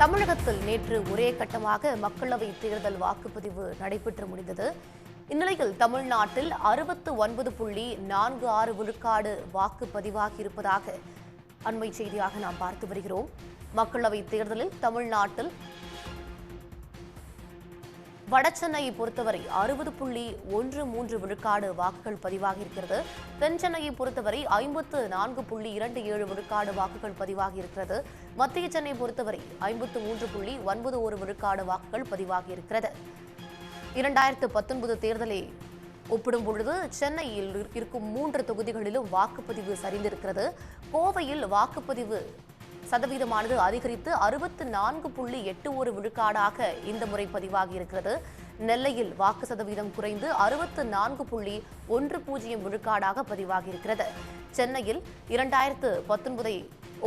தமிழகத்தில் நேற்று ஒரே கட்டமாக மக்களவை தேர்தல் வாக்குப்பதிவு நடைபெற்று முடிந்தது. இந்நிலையில் தமிழ்நாட்டில் அறுபத்து ஒன்பது புள்ளி நான்கு ஆறு விழுக்காடு வாக்குப்பதிவாகி இருப்பதாக அண்மை செய்தியாக நாம் பார்த்து வருகிறோம். மக்களவை தேர்தலில் தமிழ்நாட்டில் வடசென்னையை பொறுத்தவரை அறுபது புள்ளி ஒன்று மூன்று விழுக்காடு வாக்குகள் பதிவாகி இருக்கிறது தென் சென்னையை பொறுத்தவரை ஐம்பத்து நான்கு புள்ளி இரண்டு ஏழு விழுக்காடு வாக்குகள் பதிவாகி இருக்கிறது மத்திய சென்னை பொறுத்தவரை ஐம்பத்து மூன்று புள்ளி ஒன்பது ஒரு விழுக்காடு வாக்குகள் பதிவாகி இருக்கிறது இரண்டாயிரத்து பத்தொன்பது தேர்தலை ஒப்பிடும் பொழுது சென்னையில் இருக்கும் மூன்று தொகுதிகளிலும் வாக்குப்பதிவு சரிந்திருக்கிறது. கோவையில் வாக்குப்பதிவு சதவீதமானது அதிகரித்து அறுபத்து நான்கு புள்ளி எட்டு ஒரு விழுக்காடாக இந்த முறை பதிவாகி இருக்கிறது நெல்லையில் வாக்கு சதவீதம் குறைந்து அறுபத்து நான்கு புள்ளி ஒன்று பூஜ்ஜியம் விழுக்காடாக பதிவாகி இருக்கிறது சென்னையில் இரண்டாயிரத்து பத்தொன்பதை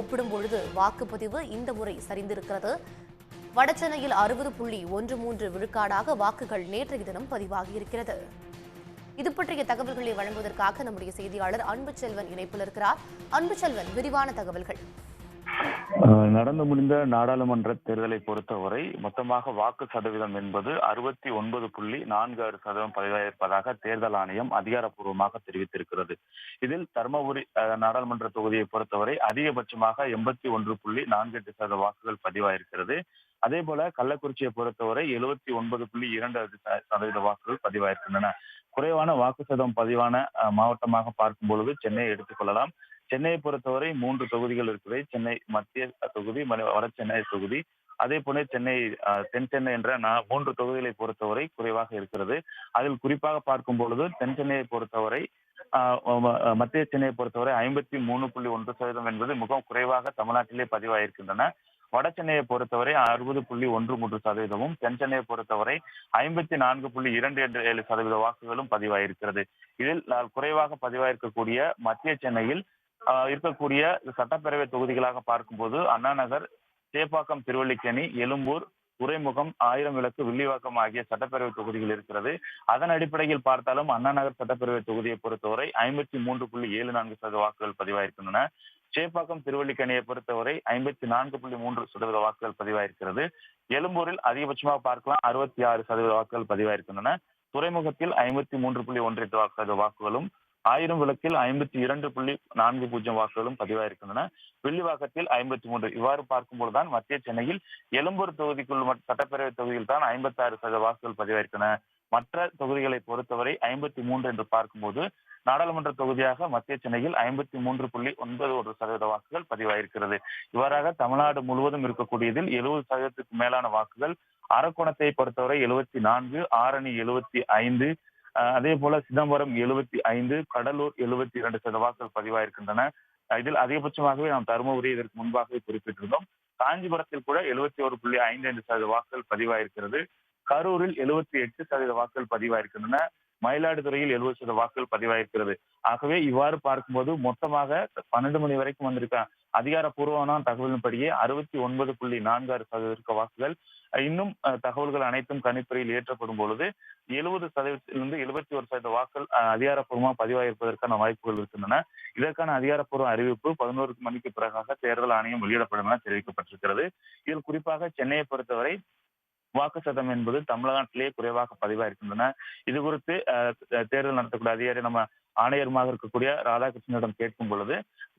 ஒப்பிடும் பொழுது வாக்குப்பதிவு இந்த முறை சரிந்திருக்கிறது. வடசென்னையில் அறுபது புள்ளி ஒன்று மூன்று விழுக்காடாக வாக்குகள் நேற்றைய தினம் பதிவாகி இருக்கிறது இது பற்றிய தகவல்களை வழங்குவதற்காக நம்முடைய செய்தியாளர் அன்பு செல்வன் இணைப்பில் இருக்கிறார். அன்பு செல்வன் விரிவான தகவல்கள். நடந்து முடிந்த நாடாளுமன்ற தேர்தலை பொறுத்தவரை மொத்தமாக வாக்கு சதவீதம் என்பது அறுபத்தி ஒன்பது புள்ளி நான்கு ஆறு சதவீதம் பதிவாயிருப்பதாக தேர்தல் ஆணையம் அதிகாரப்பூர்வமாக தெரிவித்திருக்கிறது. இதில் தருமபுரி நாடாளுமன்ற தொகுதியை பொறுத்தவரை அதிகபட்சமாக எண்பத்தி ஒன்று புள்ளி நான்கு எட்டு சதவீத வாக்குகள் பதிவாயிருக்கிறது. அதே போல கள்ளக்குறிச்சியை பொறுத்தவரை எழுபத்தி ஒன்பது புள்ளி இரண்டு சதவீத வாக்குகள் பதிவாயிருக்கின்றன. குறைவான வாக்கு சதம் பதிவான மாவட்டமாக பார்க்கும் பொழுது சென்னையை எடுத்துக்கொள்ளலாம் சென்னையை பொறுத்தவரை மூன்று தொகுதிகள் இருக்குது. சென்னை மத்திய தொகுதி வட சென்னை தொகுதி. அதே போல சென்னை தென் சென்னை என்ற மூன்று தொகுதிகளை பொறுத்தவரை குறைவாக இருக்கிறது. அதில் குறிப்பாக பார்க்கும் பொழுது தென் சென்னையை பொறுத்தவரை மத்திய சென்னையை பொறுத்தவரை ஐம்பத்தி மூணு புள்ளி ஒன்று சதவீதம் என்பது மிகவும் குறைவாக தமிழ்நாட்டிலே பதிவாயிருக்கின்றன. வட சென்னையை பொறுத்தவரை அறுபது புள்ளி ஒன்று மூன்று சதவீதமும் தென் சென்னையை பொறுத்தவரை ஐம்பத்தி நான்கு புள்ளி இரண்டு எட்டு ஏழு சதவீத வாக்குகளும் பதிவாயிருக்கிறது. இதில் குறைவாக பதிவாயிருக்கக்கூடிய மத்திய சென்னையில் இருக்கக்கூடிய சட்டப்பேரவை தொகுதிகளாக பார்க்கும்போது அண்ணாநகர் சேப்பாக்கம் திருவள்ளிக்கணி எழும்பூர் துறைமுகம் ஆயிரம் விளக்கு வில்லிவாக்கம் ஆகிய சட்டப்பேரவை தொகுதிகள் இருக்கிறது. அதன் அடிப்படையில் பார்த்தாலும் அண்ணாநகர் சட்டப்பேரவை தொகுதியை பொறுத்தவரை ஐம்பத்தி மூன்று புள்ளி ஏழு நான்கு சதவீத வாக்குகள் பதிவாயிருக்கின்றன. சேப்பாக்கம் திருவள்ளிக்கணியை பொறுத்தவரை ஐம்பத்தி நான்கு புள்ளி மூன்று சதவீத வாக்குகள் பதிவாயிருக்கிறது. எழும்பூரில் அதிகபட்சமாக பார்க்கலாம் அறுபத்தி ஆறு சதவீத வாக்குகள் பதிவாயிருக்கின்றன. துறைமுகத்தில் ஐம்பத்தி மூன்று புள்ளி ஒன்று எட்டு வாக்கு சதவீத வாக்குகளும் ஆயிரம் விளக்கில் ஐம்பத்தி இரண்டு புள்ளி நான்கு பூஜ்ஜியம் வாக்குகளும் பதிவாயிருக்கின்றன. வெள்ளிவாக்கத்தில் ஐம்பத்தி மூன்று. இவ்வாறு பார்க்கும்போதுதான் மத்திய சென்னையில் எழும்பூர் தொகுதிக்குள் மட்- சட்டப்பேரவை தொகுதியில் தான் ஐம்பத்தி ஆறு சதவீத வாக்குகள் பதிவாயிருக்கின்றன. மற்ற தொகுதிகளை பொறுத்தவரை ஐம்பத்தி மூன்று என்று பார்க்கும்போது நாடாளுமன்ற தொகுதியாக மத்திய சென்னையில் ஐம்பத்தி மூன்று புள்ளி ஒன்பது ஒரு சதவீத வாக்குகள் பதிவாயிருக்கிறது. இவ்வாறாக தமிழ்நாடு முழுவதும் இருக்கக்கூடியதில் எழுபது சதவீதத்துக்கு மேலான வாக்குகள். அரக்கோணத்தை பொறுத்தவரை எழுபத்தி நான்கு ஆரணி எழுபத்தி ஐந்து அதே போல சிதம்பரம் எழுபத்தி ஐந்து கடலூர் எழுபத்தி இரண்டு சத பதிவாயிருக்கின்றன. இதில் அதிகபட்சமாகவே நாம் தருமபுரி இதற்கு முன்பாகவே குறிப்பிட்டிருந்தோம். காஞ்சிபுரத்தில் கூட எழுபத்தி ஒரு புள்ளி ஐந்து ஐந்து சதவீத வாக்குகள் பதிவாயிருக்கிறது. கரூரில் எழுபத்தி எட்டு சதவீத வாக்குகள் பதிவாயிருக்கின்றன. மயிலாடுதுறையில் எழுபது சதவீத வாக்குகள் பதிவாயிருக்கிறது. ஆகவே இவ்வாறு பார்க்கும்போது மொத்தமாக பன்னெண்டு மணி வரைக்கும் வந்திருக்க அதிகாரப்பூர்வமான தகவலின்படியே அறுபத்தி ஒன்பது புள்ளி நான்கு ஆறு சதவீத வாக்குகள். இன்னும் தகவல்கள் அனைத்தும் கணிப்பறையில் ஏற்றப்படும் பொழுது எழுபது சதவீதத்திலிருந்து எழுபத்தி ஒரு சதவீத வாக்கள் அதிகாரப்பூர்வமாக பதிவாயிருப்பதற்கான வாய்ப்புகள் இருக்கின்றன. இதற்கான அதிகாரப்பூர்வ அறிவிப்பு பதினோரு மணிக்கு பிறகாக தேர்தல் ஆணையம் வெளியிடப்படும் என தெரிவிக்கப்பட்டிருக்கிறது. இதில் குறிப்பாக சென்னையை பொறுத்தவரை வாக்கு சதம் என்பது தமிழ்நாட்டிலேயே குறைவாக பதிவாயிருக்கின்றன. இது குறித்து தேர்தல் நடத்தக்கூடிய அதிகாரி நம்ம ஆணையருமாக இருக்கக்கூடிய ராதாகிருஷ்ணனிடம் கேட்கும் பொழுது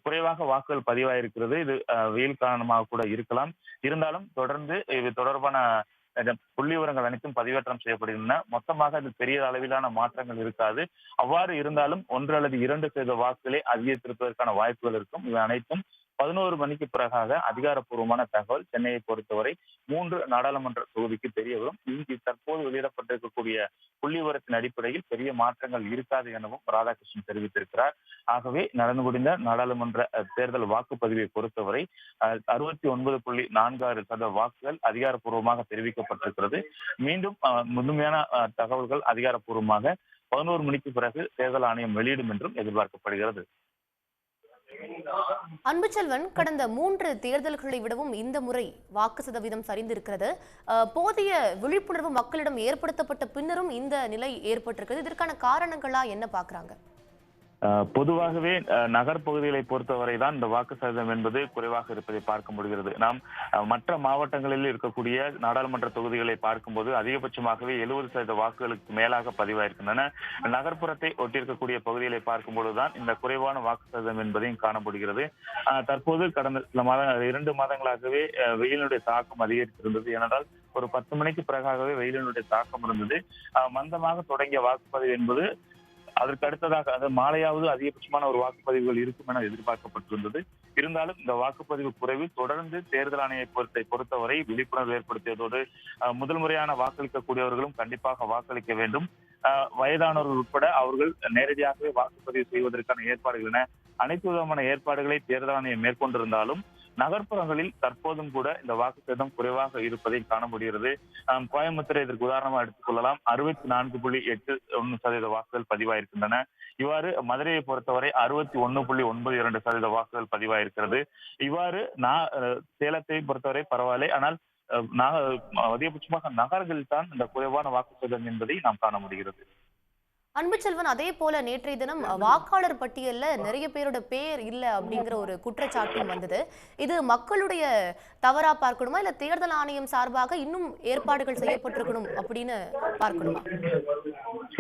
குறைவாக வாக்குகள் பதிவாயிருக்கிறது. இது வெயில் காரணமாக கூட இருக்கலாம். இருந்தாலும் தொடர்ந்து இது தொடர்பான புள்ளி விவரங்கள் அனைத்தும் பதிவேற்றம் செய்யப்படுகின்றன. மொத்தமாக இது பெரிய அளவிலான மாற்றங்கள் இருக்காது. அவ்வாறு இருந்தாலும் ஒன்று அல்லது இரண்டு சதவீத வாக்குகளை அதிகரித்திருப்பதற்கான வாய்ப்புகள் இருக்கும். இவை அனைத்தும் பதினோரு மணிக்கு பிறகாக அதிகாரப்பூர்வமான தகவல். சென்னையை பொறுத்தவரை மூன்று நாடாளுமன்ற தொகுதிக்கு தெரிய வரும் இங்கு தற்போது வெளியிடப்பட்டிருக்கக்கூடிய புள்ளி அடிப்படையில் பெரிய மாற்றங்கள் இருக்காது எனவும் ராதாகிருஷ்ணன் தெரிவித்திருக்கிறார். ஆகவே நடந்து முடிந்த நாடாளுமன்ற தேர்தல் வாக்குப்பதிவை பொறுத்தவரை அறுபத்தி ஒன்பது புள்ளி நான்கு ஆறு சதவீத வாக்குகள் அதிகாரப்பூர்வமாக தெரிவிக்கப்பட்டிருக்கிறது. மீண்டும் அஹ், முழுமையான தகவல்கள் அதிகாரப்பூர்வமாக பதினோரு மணிக்கு பிறகு தேர்தல் ஆணையம் வெளியிடும் என்றும் எதிர்பார்க்கப்படுகிறது. அன்புச்செல்வன் கடந்த மூன்று தேர்தல்களை விடவும் இந்த முறை வாக்கு சதவீதம் சரிந்திருக்கிறது. போதிய விழிப்புணர்வு மக்களிடம் ஏற்படுத்தப்பட்ட பின்னரும் இந்த நிலை ஏற்பட்டிருக்கிறது. இதற்கான காரணங்களா என்ன பாக்குறாங்க பொதுவாகவே அஹ், நகர்ப்பகுதிகளை பொறுத்தவரை தான் இந்த வாக்கு சதவீதம் என்பது குறைவாக இருப்பதை பார்க்க முடிகிறது. நாம் மற்ற மாவட்டங்களில் இருக்கக்கூடிய நாடாளுமன்ற தொகுதிகளை பார்க்கும்போது அதிகபட்சமாகவே எழுபது சதவீத வாக்குகளுக்கு மேலாக பதிவாயிருக்கின்றன. நகர்ப்புறத்தை ஒட்டியிருக்கக்கூடிய பகுதிகளை பார்க்கும்பொழுதுதான் இந்த குறைவான வாக்கு சதவீதம் என்பதையும் காணப்படுகிறது தற்போது கடந்த சில மாதங்கள் இரண்டு மாதங்களாகவே வெயிலினுடைய தாக்கம் அதிகரித்திருந்தது. ஏனென்றால் ஒரு பத்து மணிக்கு பிறகாகவே வெயிலினுடைய தாக்கம் இருந்தது. மந்தமாக தொடங்கிய வாக்குப்பதிவு என்பது அதற்கு அடுத்ததாக அது மாலையாவது அதிகபட்சமான ஒரு வாக்குப்பதிவுகள் இருக்கும் என எதிர்பார்க்கப்பட்டிருந்தது. இருந்தாலும் இந்த வாக்குப்பதிவு குறைவு தொடர்ந்து தேர்தல் ஆணைய பொறுத்தை பொறுத்தவரை விழிப்புணர்வு ஏற்படுத்தியதோடு அஹ், முதல் முறையான வாக்களிக்கக்கூடியவர்களும் கண்டிப்பாக வாக்களிக்க வேண்டும். வயதானவர்கள் உட்பட அவர்கள் நேரடியாகவே வாக்குப்பதிவு செய்வதற்கான ஏற்பாடுகள் என அனைத்து விதமான ஏற்பாடுகளை தேர்தல் ஆணையம் மேற்கொண்டிருந்தாலும் நகர்ப்புறங்களில் தற்போதும் கூட இந்த வாக்கு சேதம் குறைவாக இருப்பதை காண முடிகிறது. கோயம்புத்தூரை இதற்கு உதாரணமா எடுத்துக்கொள்ளலாம் அறுபத்தி நான்கு புள்ளி எட்டு ஒன்னு சதவீத வாக்குகள் பதிவாயிருக்கின்றன. இவ்வாறு மதுரையை பொறுத்தவரை அறுபத்தி ஒன்னு புள்ளி ஒன்பது இரண்டு சதவீத வாக்குகள் பதிவாயிருக்கிறது. இவ்வாறு நான் அஹ், சேலத்தை பொறுத்தவரை பரவாயில்லை. ஆனால் அஹ், அதிகபட்சமாக நகர்களில் தான் இந்த குறைவான வாக்கு சேதம் என்பதை நாம் காண முடிகிறது. அன்புச்செல்வன் அதே போல நேற்றைய தினம் வாக்காளர் பட்டியல்ல நிறைய பேரோட பேர் இல்ல அப்படிங்கிற ஒரு குற்றச்சாட்டும் வந்தது. இது மக்களுடைய தவறா பார்க்கணுமா? இல்ல தேர்தல் ஆணையம் சார்பாக இன்னும் ஏற்பாடுகள் செய்யப்பட்டிருக்கணும் அப்படின்னு பார்க்கணுமா?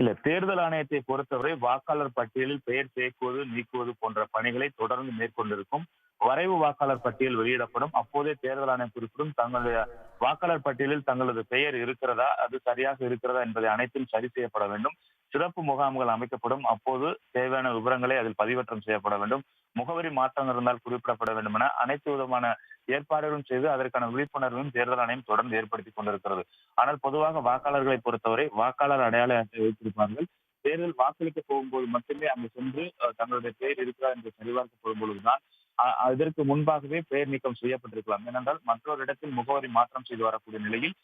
இல்ல தேர்தல் ஆணையத்தை பொறுத்தவரை வாக்காளர் பட்டியலில் பெயர் சேர்க்குவது நீக்குவது போன்ற பணிகளை தொடர்ந்து மேற்கொண்டிருக்கும். வரைவு வாக்காளர் பட்டியல் வெளியிடப்படும். அப்போதே தேர்தல் ஆணையம் குறிப்பிடும் தங்களுடைய வாக்காளர் பட்டியலில் தங்களது பெயர் இருக்கிறதா அது சரியாக இருக்கிறதா என்பதை அனைத்தும் சரி செய்யப்பட வேண்டும். சிறப்பு முகாம்கள் அமைக்கப்படும். அப்போது தேவையான விவரங்களை அதில் பதிவேற்றம் செய்யப்பட வேண்டும். முகவரி மாற்றங்கள் இருந்தால் குறிப்பிடப்பட வேண்டும் என அனைத்து விதமான ஏற்பாடுகளும் செய்து அதற்கான விழிப்புணர்வையும் தேர்தல் ஆணையம் தொடர்ந்து ஏற்படுத்திக் கொண்டிருக்கிறது. ஆனால் பொதுவாக வாக்காளர்களை பொறுத்தவரை வாக்காளர் அடையாள அட்டை வைத்திருப்பார்கள். தேர்தல் வாக்களிக்க போகும்போது மட்டுமே அங்கு சென்று அஹ், தங்களுடைய பெயர் இருக்கிறார் என்று சரிபார்க்கப்படும் பொழுதுதான் அதற்கு இதற்கு முன்பாகவே பெயர் நீக்கம் செய்யப்பட்டிருக்கலாம். ஏனென்றால் மற்றொரு இடத்தில் முகவரி மாற்றம் செய்து வரக்கூடிய நிலையில்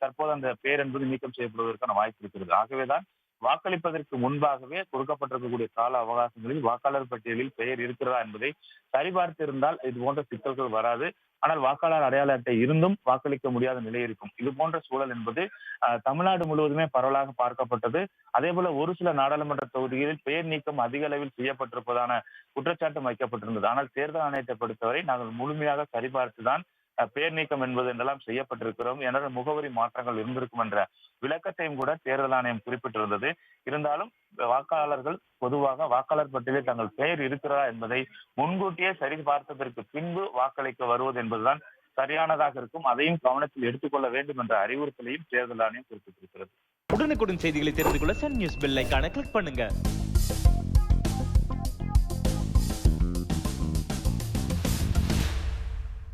தற்போது அந்த பெயர் என்பது நீக்கம் செய்யப்படுவதற்கான வாய்ப்பு இருக்கிறது. ஆகவேதான் வாக்களிப்பதற்கு முன்பாகவே கொடுக்கப்பட்டிருக்கக்கூடிய கால அவகாசங்களில் வாக்காளர் பட்டியலில் பெயர் இருக்கிறதா என்பதை சரிபார்த்து இருந்தால் இது போன்ற சிக்கல்கள் வராது. ஆனால் வாக்காளர் அடையாள அட்டை இருந்தும் வாக்களிக்க முடியாத நிலை இருக்கும். இது போன்ற சூழல் என்பது அஹ், தமிழ்நாடு முழுவதுமே பரவலாக பார்க்கப்பட்டது. அதே போல ஒரு சில நாடாளுமன்ற தொகுதிகளில் பெயர் நீக்கம் அதிக அளவில் செய்யப்பட்டிருப்பதான குற்றச்சாட்டு வைக்கப்பட்டிருந்தது. ஆனால் தேர்தல் ஆணையத்தை பொறுத்தவரை நாங்கள் முழுமையாக சரிபார்த்துதான் பேர் நீக்கம் என்பது என்றெல்லாம் செய்யப்பட்டிருக்கிறோம். என முகவரி மாற்றங்கள் இருந்திருக்கும் என்ற விளக்கத்தையும் கூட தேர்தல் ஆணையம் குறிப்பிட்டிருந்தது. இருந்தாலும் வாக்காளர்கள் பொதுவாக வாக்காளர் பட்டியலில் தங்கள் பெயர் இருக்கிறதா என்பதை முன்கூட்டியே சரி பார்த்ததற்கு பின்பு வாக்களிக்க வருவது என்பதுதான் சரியானதாக இருக்கும். அதையும் கவனத்தில் எடுத்துக்கொள்ள வேண்டும் என்ற அறிவுறுத்தலையும் தேர்தல் ஆணையம் குறிப்பிட்டிருக்கிறது. உடனுக்குடன் செய்திகளை தெரிந்து கொள்ள சன் நியூஸ் பெல் கிளிக் பண்ணுங்க.